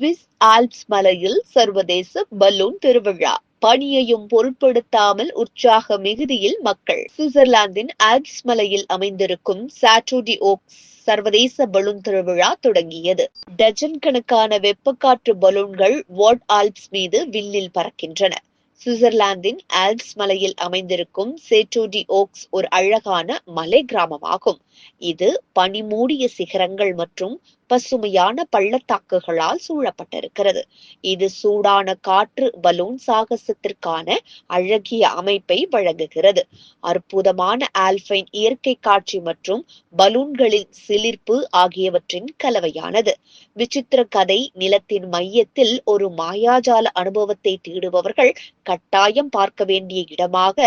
Swiss Alps மலையில் சர்வதேச balloon திருவிழா. பணியையும் பொருட்படுத்தாமல் உற்சாக மிகுதியில் மக்கள். சுவிட்சர்லாந்தின் ஆல்ப்ஸ் மலையில் அமைந்திருக்கும் சாட்டோடி ஓக்ஸ் சர்வதேச பலூன் திருவிழா தொடங்கியது. டஜன் கணக்கான வெப்பக்காற்று பலூன்கள் வாட் ஆல்ப்ஸ் மீது வில்லில் பறக்கின்றன. சுவிட்சர்லாந்தின் ஆல்ப்ஸ் மலையில் அமைந்திருக்கும் சேட்டோடி ஓக்ஸ் ஒரு அழகான மலை கிராமமாகும். இது பனிமூடிய சிகரங்கள் மற்றும் பசுமையான பள்ளத்தாக்குகளால் சூழப்பட்டிருக்கிறது. இது சூடான காற்று பலூன் சாகசத்திற்கான அழகிய அமைப்பை வழங்குகிறது. அற்புதமான ஆல்பைன் இயற்கை காட்சி மற்றும் பலூன்களின் சிலிர்ப்பு ஆகியவற்றின் கலவையானது. விசித்திர கதை நிலத்தின் மையத்தில் ஒரு மாயாஜால அனுபவத்தை தேடுபவர்கள் கட்டாயம் பார்க்க வேண்டிய இடமாக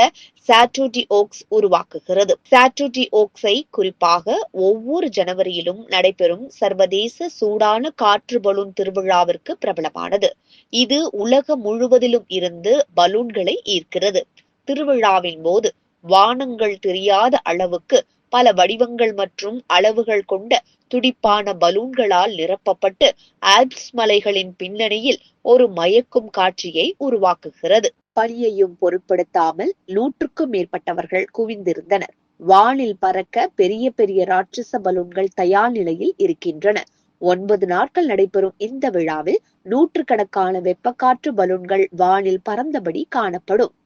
சாட்டோடி ஓக்ஸ் உருவாக்குகிறது. சாட்டோடி ஓக்ஸை குறிப்பாக ஒவ்வொரு ஜனவரியிலும் நடைபெறும் சர்வதேச சூடான காற்று பலூன் திருவிழாவிற்கு பிரபலமானது. இது உலகம் முழுவதிலும் இருந்து பலூன்களை ஈர்க்கிறது. திருவிழாவின் போது வானங்கள் தெரியாத அளவுக்கு பல வடிவங்கள் மற்றும் அளவுகள் கொண்ட துடிப்பான பலூன்களால் நிரப்பப்பட்டு ஆல்ப்ஸ் மலைகளின் பின்னணியில் ஒரு மயக்கும் காட்சியை உருவாக்குகிறது. பணியையும் பொருட்படுத்தாமல் நூற்றுக்கும் மேற்பட்டவர்கள் குவிந்திருந்தனர். வானில் பறக்க பெரிய பெரிய ராட்சச பலூன்கள் தயார் நிலையில் இருக்கின்றன. ஒன்பது நாட்கள் நடைபெறும் இந்த விழாவில் நூற்றுக்கணக்கான வெப்பக்காற்று பலூன்கள் வானில் பறந்தபடி காணப்படும்.